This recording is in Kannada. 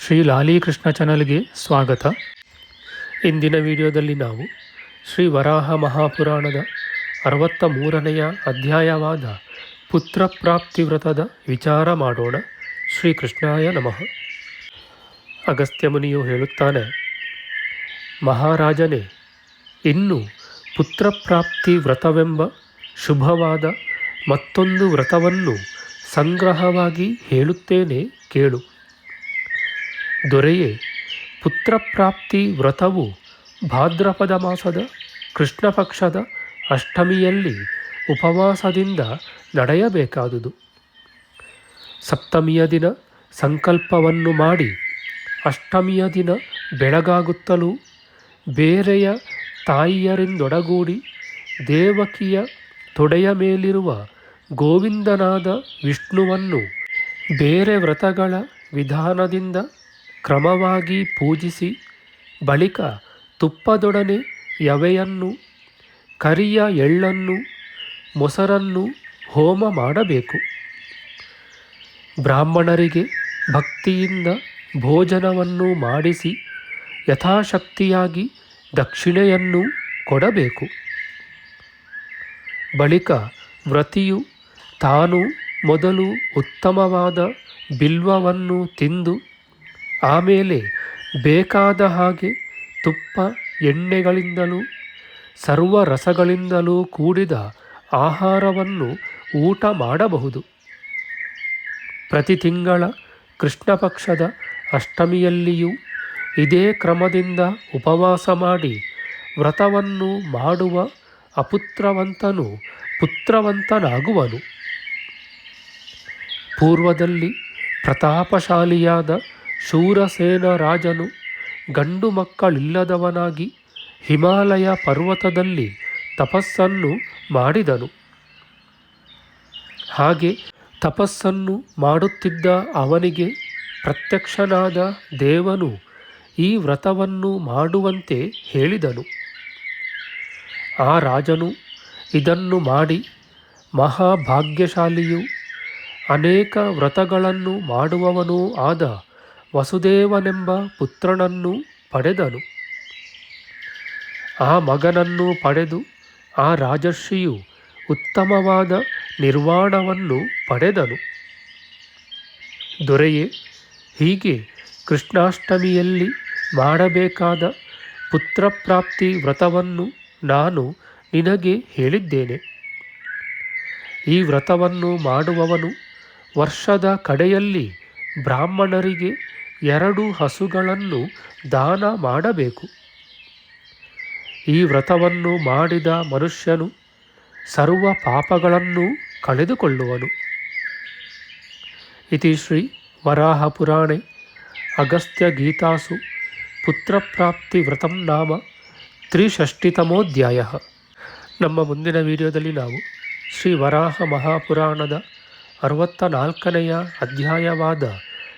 ಶ್ರೀ ಲಾಲೀಕೃಷ್ಣ ಚಾನಲ್ಗೆ ಸ್ವಾಗತ. ಇಂದಿನ ವಿಡಿಯೋದಲ್ಲಿ ನಾವು ಶ್ರೀ ವರಾಹ ಮಹಾಪುರಾಣದ ಅರವತ್ತ ಮೂರನೆಯ ಅಧ್ಯಾಯವಾದ ಪುತ್ರ ಪ್ರಾಪ್ತಿ ವ್ರತದ ವಿಚಾರ ಮಾಡೋಣ. ಶ್ರೀ ಕೃಷ್ಣಾಯ ನಮಃ. ಅಗಸ್ತ್ಯ ಮುನಿಯು ಹೇಳುತ್ತಾನೆ, ಮಹಾರಾಜನೇ, ಇನ್ನು ಪುತ್ರಪ್ರಾಪ್ತಿ ವ್ರತವೆಂಬ ಶುಭವಾದ ಮತ್ತೊಂದು ವ್ರತವನ್ನು ಸಂಗ್ರಹವಾಗಿ ಹೇಳುತ್ತೇನೆ ಕೇಳು. ದೊರೆಯೇ? ಪುತ್ರಪ್ರಾಪ್ತಿ ವ್ರತವು ಭಾದ್ರಪದ ಮಾಸದ ಕೃಷ್ಣಪಕ್ಷದ ಅಷ್ಟಮಿಯಲ್ಲಿ ಉಪವಾಸದಿಂದ ನಡೆಯಬೇಕಾದುದು. ಸಪ್ತಮಿಯ ದಿನ ಸಂಕಲ್ಪವನ್ನು ಮಾಡಿ, ಅಷ್ಟಮಿಯ ದಿನ ಬೆಳಗಾಗುತ್ತಲೂ ಬೇರೆಯ ತಾಯಿಯರಿಂದೊಡಗೂಡಿ ದೇವಕಿಯ ತೊಡೆಯ ಮೇಲಿರುವ ಗೋವಿಂದನಾದ ವಿಷ್ಣುವನ್ನು ಬೇರೆ ವ್ರತಗಳ ವಿಧಾನದಿಂದ ಕ್ರಮವಾಗಿ ಪೂಜಿಸಿ, ಬಳಿಕ ತುಪ್ಪದೊಡನೆ ಯವೆಯನ್ನು, ಕರಿಯ ಎಳ್ಳನ್ನು, ಮೊಸರನ್ನು ಹೋಮ ಮಾಡಬೇಕು. ಬ್ರಾಹ್ಮಣರಿಗೆ ಭಕ್ತಿಯಿಂದ ಭೋಜನವನ್ನು ಮಾಡಿಸಿ ಯಥಾಶಕ್ತಿಯಾಗಿ ದಕ್ಷಿಣೆಯನ್ನು ಕೊಡಬೇಕು. ಬಳಿಕ ವ್ರತಿಯು ತಾನು ಮೊದಲು ಉತ್ತಮವಾದ ಬಿಲ್ವವನ್ನು ತಿಂದು ಆಮೇಲೆ ಬೇಕಾದ ಹಾಗೆ ತುಪ್ಪ ಎಣ್ಣೆಗಳಿಂದಲೂ ಸರ್ವ ರಸಗಳಿಂದಲೂ ಕೂಡಿದ ಆಹಾರವನ್ನು ಊಟ ಮಾಡಬಹುದು. ಪ್ರತಿ ತಿಂಗಳ ಕೃಷ್ಣ ಪಕ್ಷದ ಅಷ್ಟಮಿಯಲ್ಲಿಯೂ ಇದೇ ಕ್ರಮದಿಂದ ಉಪವಾಸ ಮಾಡಿ ವ್ರತವನ್ನು ಮಾಡುವ ಅಪುತ್ರವಂತನು ಪುತ್ರವಂತನಾಗುವನು. ಪೂರ್ವದಲ್ಲಿ ಪ್ರತಾಪಶಾಲಿಯಾದ ಶೂರಸೇನ ರಾಜನು ಗಂಡು ಮಕ್ಕಳಿಲ್ಲದವನಾಗಿ ಹಿಮಾಲಯ ಪರ್ವತದಲ್ಲಿ ತಪಸ್ಸನ್ನು ಮಾಡಿದನು. ಹಾಗೆ ತಪಸ್ಸನ್ನು ಮಾಡುತ್ತಿದ್ದ ಅವನಿಗೆ ಪ್ರತ್ಯಕ್ಷನಾದ ದೇವನು ಈ ವ್ರತವನ್ನು ಮಾಡುವಂತೆ ಹೇಳಿದನು. ಆ ರಾಜನು ಇದನ್ನು ಮಾಡಿ ಮಹಾಭಾಗ್ಯಶಾಲಿಯು ಅನೇಕ ವ್ರತಗಳನ್ನು ಮಾಡುವವನೂ ಆದ ವಸುದೇವನೆಂಬ ಪುತ್ರನನ್ನು ಪಡೆದನು. ಆ ಮಗನನ್ನು ಪಡೆದು ಆ ರಾಜರ್ಷಿಯು ಉತ್ತಮವಾದ ನಿರ್ವಾಣವನ್ನು ಪಡೆದನು. ದೊರೆಯೇ, ಹೀಗೆ ಕೃಷ್ಣಾಷ್ಟಮಿಯಲ್ಲಿ ಮಾಡಬೇಕಾದ ಪುತ್ರಪ್ರಾಪ್ತಿ ವ್ರತವನ್ನು ನಾನು ನಿನಗೆ ಹೇಳಿದ್ದೇನೆ. ಈ ವ್ರತವನ್ನು ಮಾಡುವವನು ವರ್ಷದ ಕಡೆಯಲ್ಲಿ ಬ್ರಾಹ್ಮಣರಿಗೆ ಎರಡು ಹಸುಗಳನ್ನು ದಾನ ಮಾಡಬೇಕು. ಈ ವ್ರತವನ್ನು ಮಾಡಿದ ಮನುಷ್ಯನು ಸರ್ವ ಪಾಪಗಳನ್ನು ಕಳೆದುಕೊಳ್ಳುವನು. ಇತಿ ಶ್ರೀ ವರಾಹಪುರಾಣೆ, ಅಗಸ್ತ್ಯ ಗೀತಾಸು, ಪುತ್ರಪ್ರಾಪ್ತಿ ವ್ರತಂ ನಾಮ ತ್ರಿಷಷ್ಟಿತಮೋಧ್ಯಾಯ ನಮ್ಮ ಮುಂದಿನ ವಿಡಿಯೋದಲ್ಲಿ ನಾವು ಶ್ರೀ ವರಾಹ ಮಹಾಪುರಾಣದ ಅರವತ್ತ ನಾಲ್ಕನೆಯ ಅಧ್ಯಾಯವಾದ